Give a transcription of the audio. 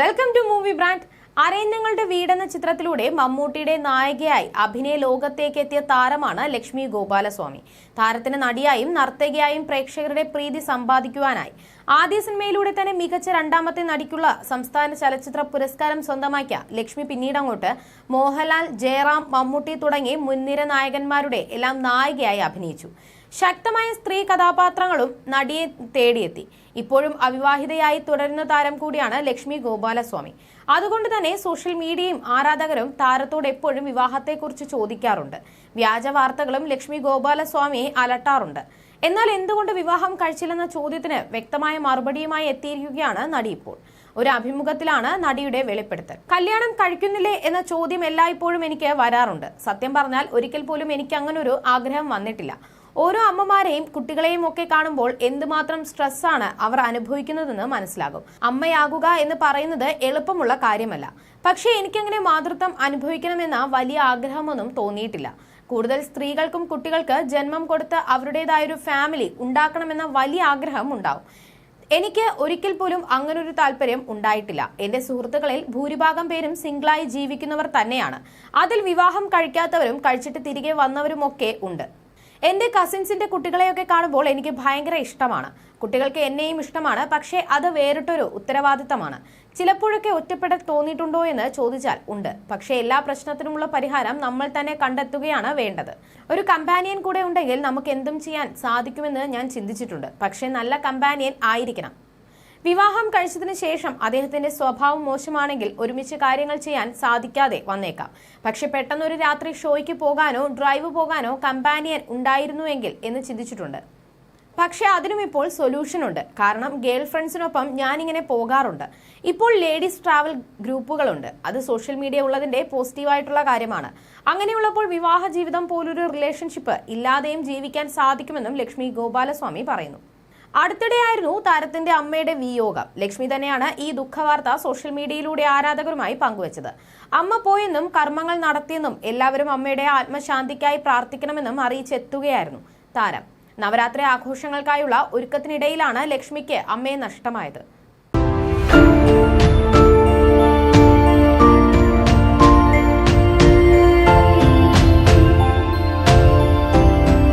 Welcome to movie brand അരയന്നങ്ങളുടെ വീടെന്ന ചിത്രത്തിലൂടെ മമ്മൂട്ടിയുടെ നായികയായി അഭിനയ ലോകത്തേക്ക് എത്തിയ താരമാണ് ലക്ഷ്മി ഗോപാലസ്വാമി. താരത്തിന് നടിയായും നർത്തകിയായും പ്രേക്ഷകരുടെ പ്രീതി സമ്പാദിക്കുവാനായി. ആദ്യ സിനിമയിലൂടെ തന്നെ മികച്ച രണ്ടാമത്തെ നടിക്കുള്ള സംസ്ഥാന ചലച്ചിത്ര പുരസ്കാരം സ്വന്തമാക്കിയ ലക്ഷ്മി പിന്നീട് അങ്ങോട്ട് മോഹൻലാൽ ജയറാം മമ്മൂട്ടി തുടങ്ങി മുൻനിര നായകന്മാരുടെ എല്ലാം നായികയായി അഭിനയിച്ചു. ശക്തമായ സ്ത്രീ കഥാപാത്രങ്ങളും നടിയെ തേടിയെത്തി. ഇപ്പോഴും അവിവാഹിതയായി തുടരുന്ന താരം കൂടിയാണ് ലക്ഷ്മി ഗോപാലസ്വാമി. അതുകൊണ്ട് തന്നെ സോഷ്യൽ മീഡിയയും ആരാധകരും താരത്തോട് എപ്പോഴും വിവാഹത്തെക്കുറിച്ച് ചോദിക്കാറുണ്ട്. വ്യാജ വാർത്തകളും ലക്ഷ്മി ഗോപാലസ്വാമിയെ അലട്ടാറുണ്ട്. എന്നാൽ എന്തുകൊണ്ട് വിവാഹം കഴിച്ചില്ലെന്ന ചോദ്യത്തിന് വ്യക്തമായ മറുപടിയുമായി എത്തിയിരിക്കുകയാണ് നടി ഇപ്പോൾ. ഒരു അഭിമുഖത്തിലാണ് നടിയുടെ വെളിപ്പെടുത്തൽ. കല്യാണം കഴിക്കുന്നില്ലേ എന്ന ചോദ്യം എല്ലായ്പ്പോഴും എനിക്ക് വരാറുണ്ട്. സത്യം പറഞ്ഞാൽ ഒരിക്കൽ പോലും എനിക്ക് അങ്ങനെ ഒരു ആഗ്രഹം വന്നിട്ടില്ല. ഓരോ അമ്മമാരെയും കുട്ടികളെയും ഒക്കെ കാണുമ്പോൾ എന്തുമാത്രം സ്ട്രെസ്സാണ് അവർ അനുഭവിക്കുന്നതെന്ന് മനസ്സിലാകും. അമ്മയാകുക എന്ന് പറയുന്നത് എളുപ്പമുള്ള കാര്യമല്ല. പക്ഷേ എനിക്കങ്ങനെ മാതൃത്വം അനുഭവിക്കണമെന്ന വലിയ ആഗ്രഹമൊന്നും തോന്നിയിട്ടില്ല. കൂടുതൽ സ്ത്രീകൾക്കും കുട്ടികൾക്ക് ജന്മം കൊടുത്ത് അവരുടേതായൊരു ഫാമിലി ഉണ്ടാക്കണമെന്ന വലിയ ആഗ്രഹം ഉണ്ടാവും. എനിക്ക് ഒരിക്കൽ പോലും അങ്ങനൊരു താല്പര്യം ഉണ്ടായിട്ടില്ല. എന്റെ സുഹൃത്തുക്കളിൽ ഭൂരിഭാഗം പേരും സിംഗിളായി ജീവിക്കുന്നവർ തന്നെയാണ്. അതിൽ വിവാഹം കഴിക്കാത്തവരും കഴിച്ചിട്ട് തിരികെ വന്നവരും ഒക്കെ ഉണ്ട്. എന്റെ കസിൻസിന്റെ കുട്ടികളെയൊക്കെ കാണുമ്പോൾ എനിക്ക് ഭയങ്കര ഇഷ്ടമാണ്. കുട്ടികൾക്ക് എന്നെയും ഇഷ്ടമാണ് പക്ഷേ അത് വേറിട്ടൊരു ഉത്തരവാദിത്തമാണ്. ചിലപ്പോഴൊക്കെ ഒറ്റപ്പെടൽ തോന്നിയിട്ടുണ്ടോ എന്ന് ചോദിച്ചാൽ ഉണ്ട്. പക്ഷേ എല്ലാ പ്രശ്നത്തിനുമുള്ള പരിഹാരം നമ്മൾ തന്നെ കണ്ടെത്തുകയാണ് വേണ്ടത്. ഒരു കമ്പാനിയൻ കൂടെ ഉണ്ടെങ്കിൽ നമുക്ക് എന്തും ചെയ്യാൻ സാധിക്കുമെന്ന് ഞാൻ ചിന്തിച്ചിട്ടുണ്ട്. പക്ഷേ നല്ല കമ്പാനിയൻ ആയിരിക്കണം. വിവാഹം കഴിച്ചതിനു ശേഷം അദ്ദേഹത്തിന്റെ സ്വഭാവം മോശമാണെങ്കിൽ ഒരുമിച്ച് കാര്യങ്ങൾ ചെയ്യാൻ സാധിക്കാതെ വന്നേക്കാം. പക്ഷെ പെട്ടെന്നൊരു രാത്രി ഷോയ്ക്ക് പോകാനോ ഡ്രൈവ് പോകാനോ കമ്പാനിയൻ ഉണ്ടായിരുന്നുവെങ്കിൽ എന്ന് ചിന്തിച്ചിട്ടുണ്ട്. പക്ഷെ അതിനും ഇപ്പോൾ സൊല്യൂഷൻ ഉണ്ട്. കാരണം ഗേൾ ഫ്രണ്ട്സിനൊപ്പം ഞാനിങ്ങനെ പോകാറുണ്ട്. ഇപ്പോൾ ലേഡീസ് ട്രാവൽ ഗ്രൂപ്പുകളുണ്ട്. അത് സോഷ്യൽ മീഡിയ ഉള്ളതിന്റെ പോസിറ്റീവായിട്ടുള്ള കാര്യമാണ്. അങ്ങനെയുള്ളപ്പോൾ വിവാഹ ജീവിതം പോലൊരു റിലേഷൻഷിപ്പ് ഇല്ലാതെയും ജീവിക്കാൻ സാധിക്കുമെന്നും ലക്ഷ്മി ഗോപാലസ്വാമി പറയുന്നു. അടുത്തിടെയായിരുന്നു താരത്തിന്റെ അമ്മയുടെ വിയോഗം. ലക്ഷ്മി തന്നെയാണ് ഈ ദുഃഖവാർത്ത സോഷ്യൽ മീഡിയയിലൂടെ ആരാധകരുമായി പങ്കുവച്ചത്. അമ്മ പോയെന്നും കർമ്മങ്ങൾ നടത്തിയെന്നും എല്ലാവരും അമ്മയുടെ ആത്മശാന്തിക്കായി പ്രാർത്ഥിക്കണമെന്നും അറിയിച്ചെത്തുകയായിരുന്നു താരം. നവരാത്രി ആഘോഷങ്ങൾക്കായുള്ള ഒരുക്കത്തിനിടയിലാണ് ലക്ഷ്മിക്ക് അമ്മയെ നഷ്ടമായത്.